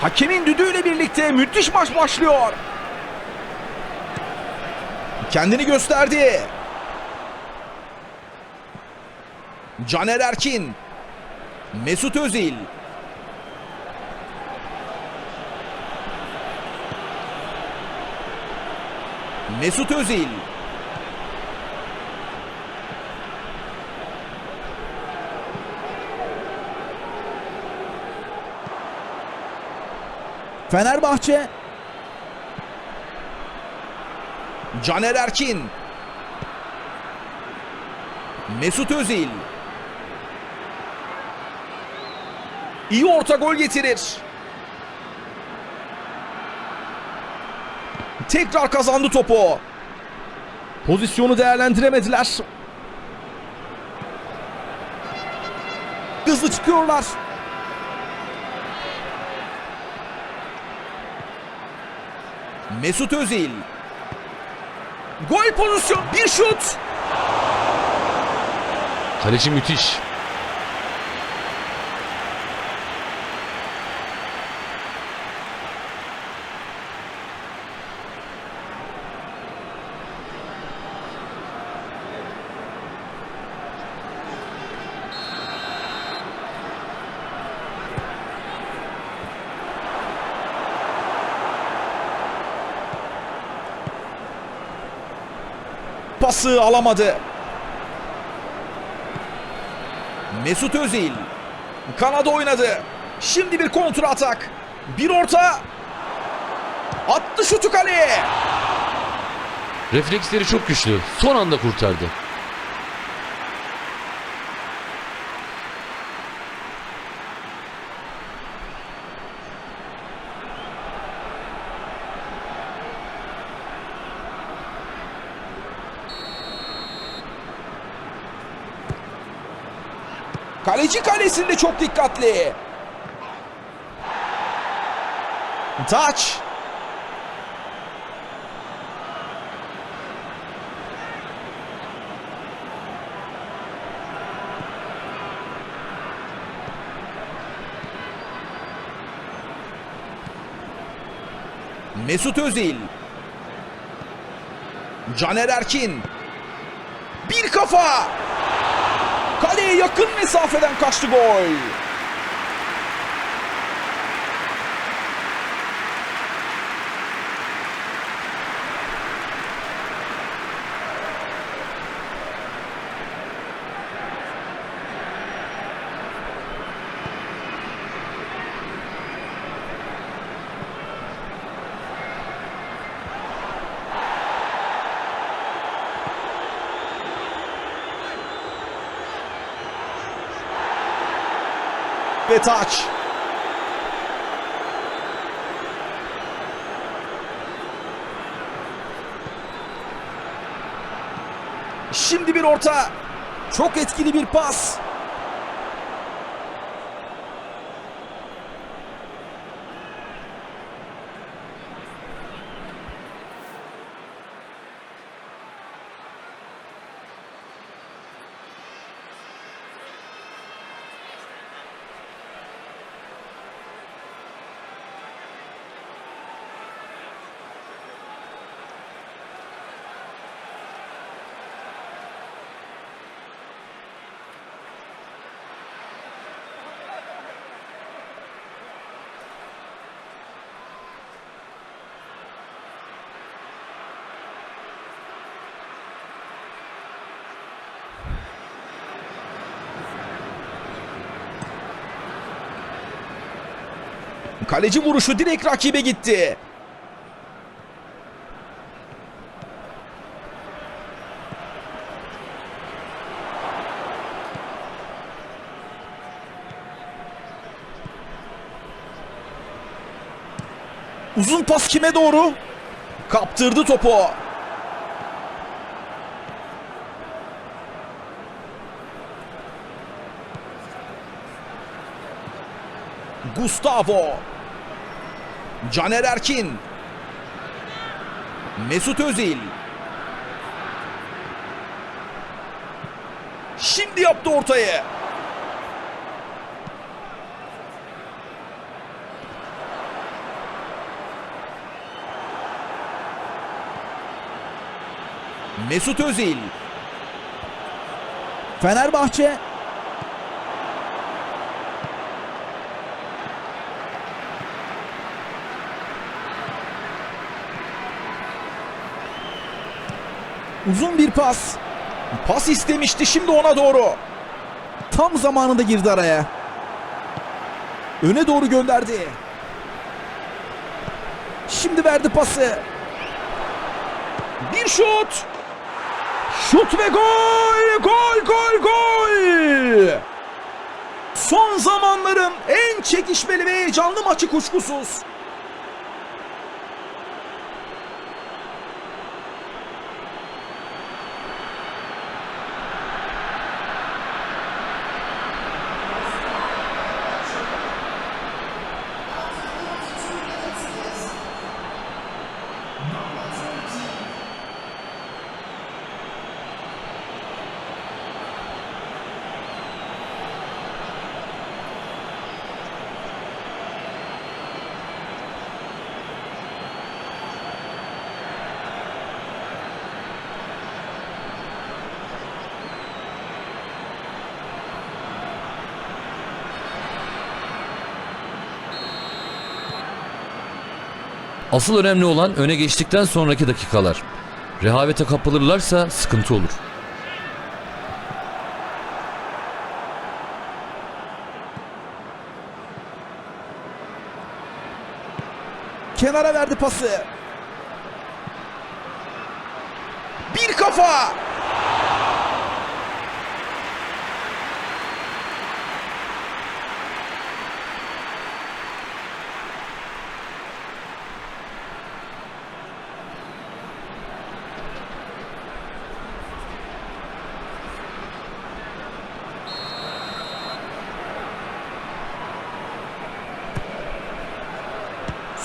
Hakemin düdüğüyle birlikte müthiş maç başlıyor. Kendini gösterdi. Caner Erkin. Mesut Özil. Mesut Özil. Fenerbahçe Caner Erkin Mesut Özil İyi orta gol getirir. Tekrar kazandı topu. Pozisyonu değerlendiremediler. Hızlı çıkıyorlar. Mesut Özil. Gol pozisyon. Bir şut. Kaleci müthiş. Pası alamadı. Mesut Özil. Kanada oynadı. Şimdi bir kontra atak. Bir orta. Attı şutu kaleye. Refleksleri çok güçlü. Son anda kurtardı. Kaleci kalesinde çok dikkatli. Taç. Mesut Özil. Caner Erkin. Bir kafa. Kaleye yakın mesafeden kaçtı gol. Ve taç. Şimdi bir orta. Çok etkili bir pas. Kaleci vuruşu direkt rakibe gitti. Uzun pas kime doğru? Kaptırdı topu. Gustavo. Caner Erkin. Mesut Özil. Şimdi yaptı ortayı. Mesut Özil. Fenerbahçe Uzun bir pas. Pas istemişti şimdi ona doğru. Tam zamanında girdi araya. Öne doğru gönderdi. Şimdi verdi pası. Bir şut. Şut ve gol! Gol, gol, gol! Son zamanların en çekişmeli ve heyecanlı maçı kuşkusuz. Asıl önemli olan öne geçtikten sonraki dakikalar. Rehavete kapılırlarsa sıkıntı olur. Kenara verdi pası. Bir kafa.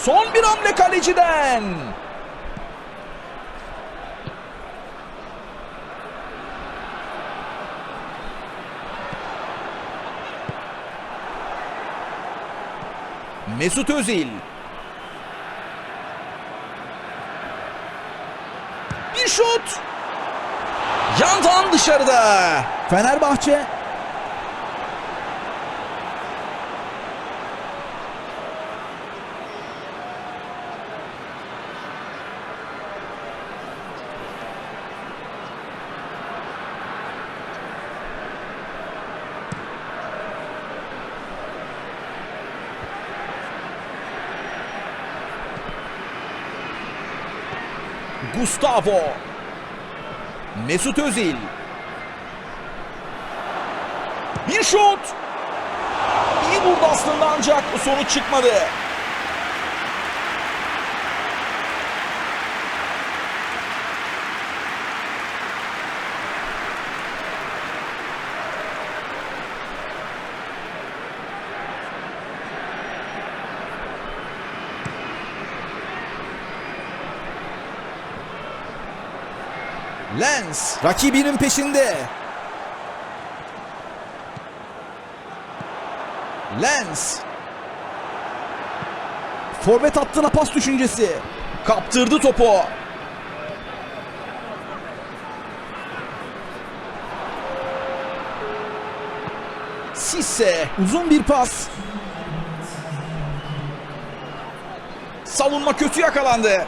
Son bir hamle kaleciden. Mesut Özil. Bir şut. Yandan dışarıda. Fenerbahçe Gustavo. Mesut Özil. Bir şut. İyi vurdu aslında ancak sonuç çıkmadı. Lens rakibinin peşinde. Lens. Forvet hattına pas düşüncesi. Kaptırdı topu. Sisse uzun bir pas. Savunma kötü yakalandı.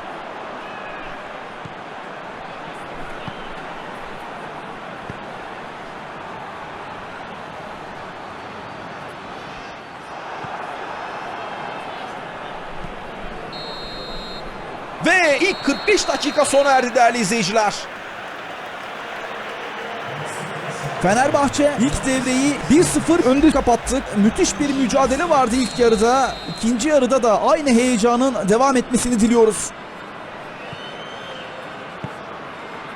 Ve ilk 45 dakika sona erdi değerli izleyiciler. Fenerbahçe ilk devreyi 1-0 önde kapattık. Müthiş bir mücadele vardı ilk yarıda. İkinci yarıda da aynı heyecanın devam etmesini diliyoruz.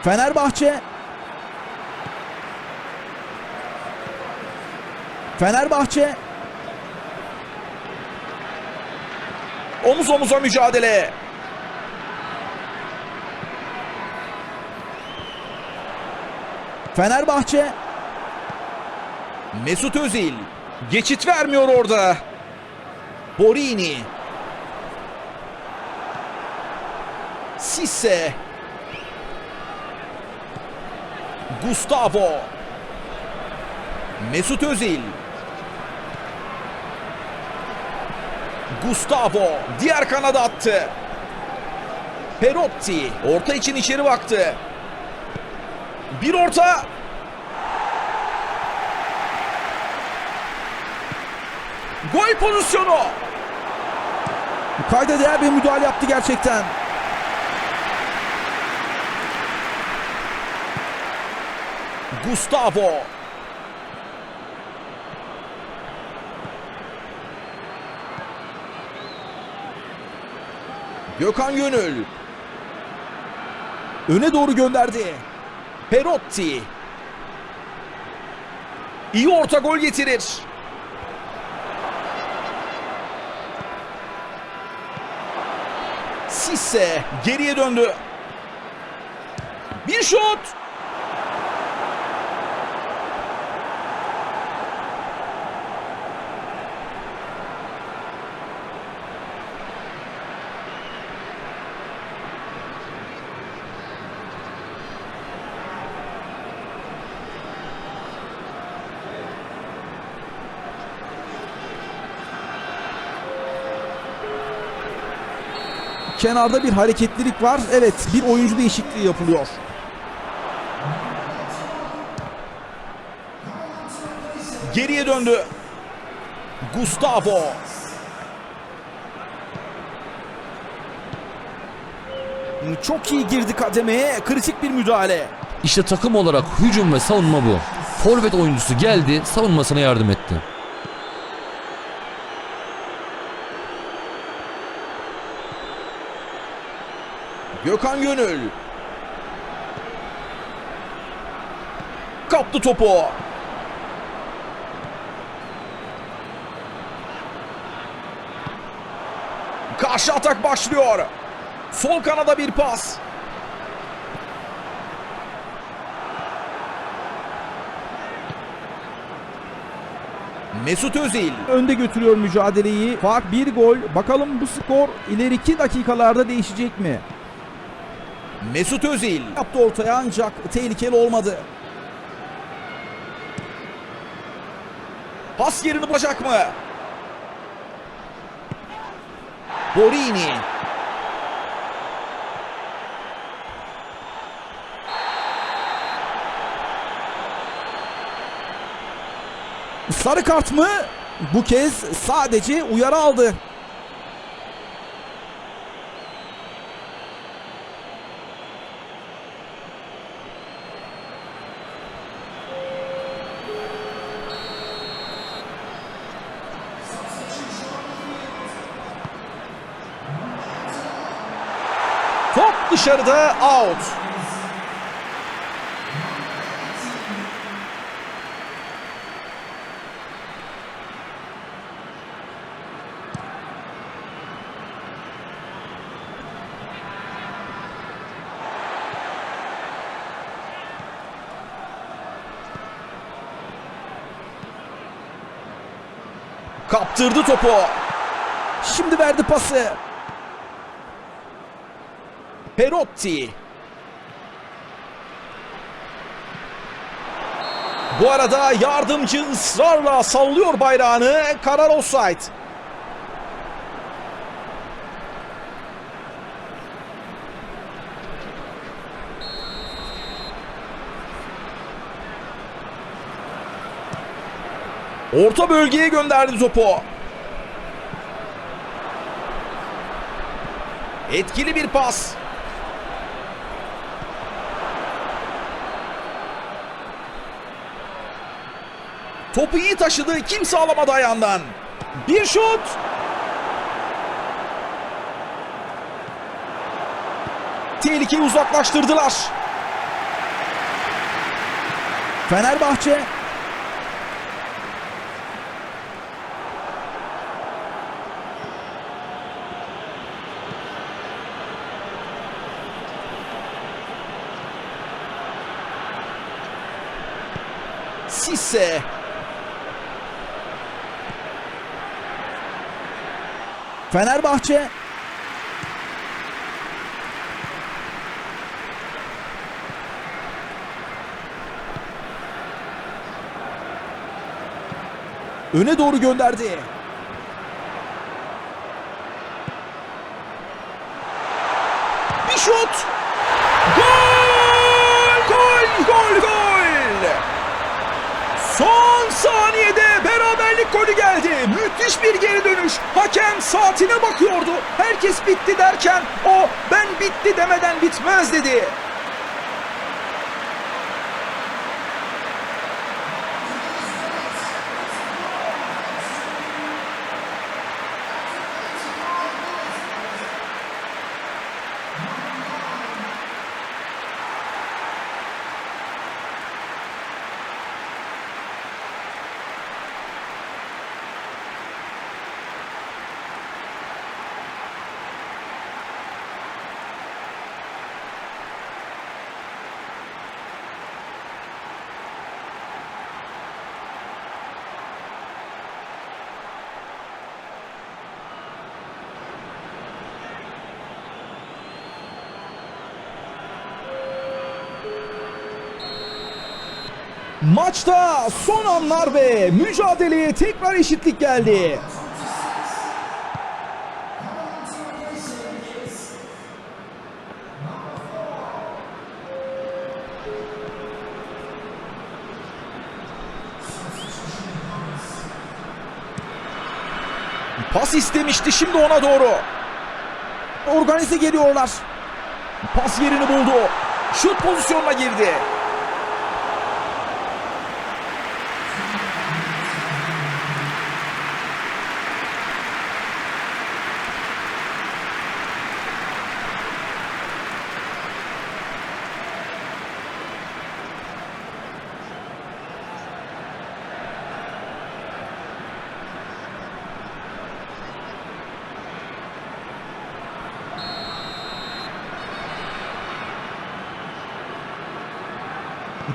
Fenerbahçe Fenerbahçe Omuz omuza mücadele. Fenerbahçe Mesut Özil geçit vermiyor orada. Borini Sisse Gustavo. Mesut Özil. Gustavo diğer kanada attı. Perotti orta için içeri baktı. Bir orta. Gol pozisyonu. Kayda değer bir müdahale yaptı gerçekten. Gustavo. Gökhan Gönül. Öne doğru gönderdi. Perotti. İyi orta gol getirir. Sisse geriye döndü. Bir şut. Kenarda bir hareketlilik var. Evet bir oyuncu değişikliği yapılıyor. Geriye döndü. Gustavo. Çok iyi girdi kademeye. Kritik bir müdahale. İşte takım olarak hücum ve savunma bu. Forvet oyuncusu geldi, savunmasına yardım etti. Gökhan Gönül. Kaptı topu. Karşı atak başlıyor. Sol kanada bir pas. Mesut Özil. Önde götürüyor mücadeleyi. Fark bir gol. Bakalım bu skor ileriki dakikalarda değişecek mi? Mesut Özil. Yaptı ortaya ancak tehlikeli olmadı. Pas yerini bulacak mı? Borini. Sarı kart mı? Bu kez sadece uyarı aldı. Dışarıda out. Kaptırdı topu. Şimdi verdi pası. Perotti. Bu arada yardımcı ısrarla sallıyor bayrağını. Karar offside. Orta bölgeye gönderdi topu. Etkili bir pas. Topu iyi taşıdı. Kimse alamadı ayağından. Bir şut. Tehlikeyi uzaklaştırdılar. Fenerbahçe Sisse. Fenerbahçe öne doğru gönderdi. Bir şut. Beraberlik golü geldi. Müthiş bir geri dönüş. Hakem saatine bakıyordu. Herkes bitti derken o ben bitti demeden bitmez dedi. Maçta son anlar ve mücadeleye tekrar eşitlik geldi. Pas istemişti şimdi ona doğru. Organize geliyorlar. Pas yerini buldu. Şut pozisyonuna girdi.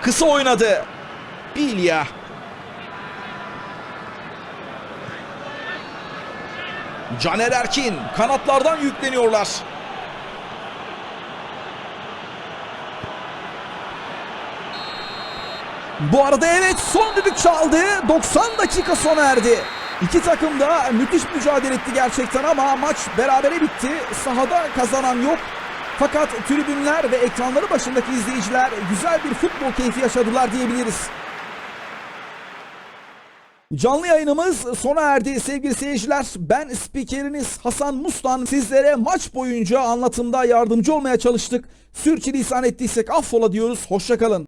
Kısa oynadı. Bilya. Caner Erkin kanatlardan yükleniyorlar. Bu arada evet son düdük çaldı. 90 dakika sona erdi. İki takım da müthiş mücadele etti gerçekten ama maç berabere bitti. Sahada kazanan yok. Fakat tribünler ve ekranları başındaki izleyiciler güzel bir futbol keyfi yaşadılar diyebiliriz. Canlı yayınımız sona erdi sevgili seyirciler. Ben spikeriniz Hasan Mustan sizlere maç boyunca anlatımda yardımcı olmaya çalıştık. Sürçülisan ettiysek affola diyoruz. Hoşçakalın.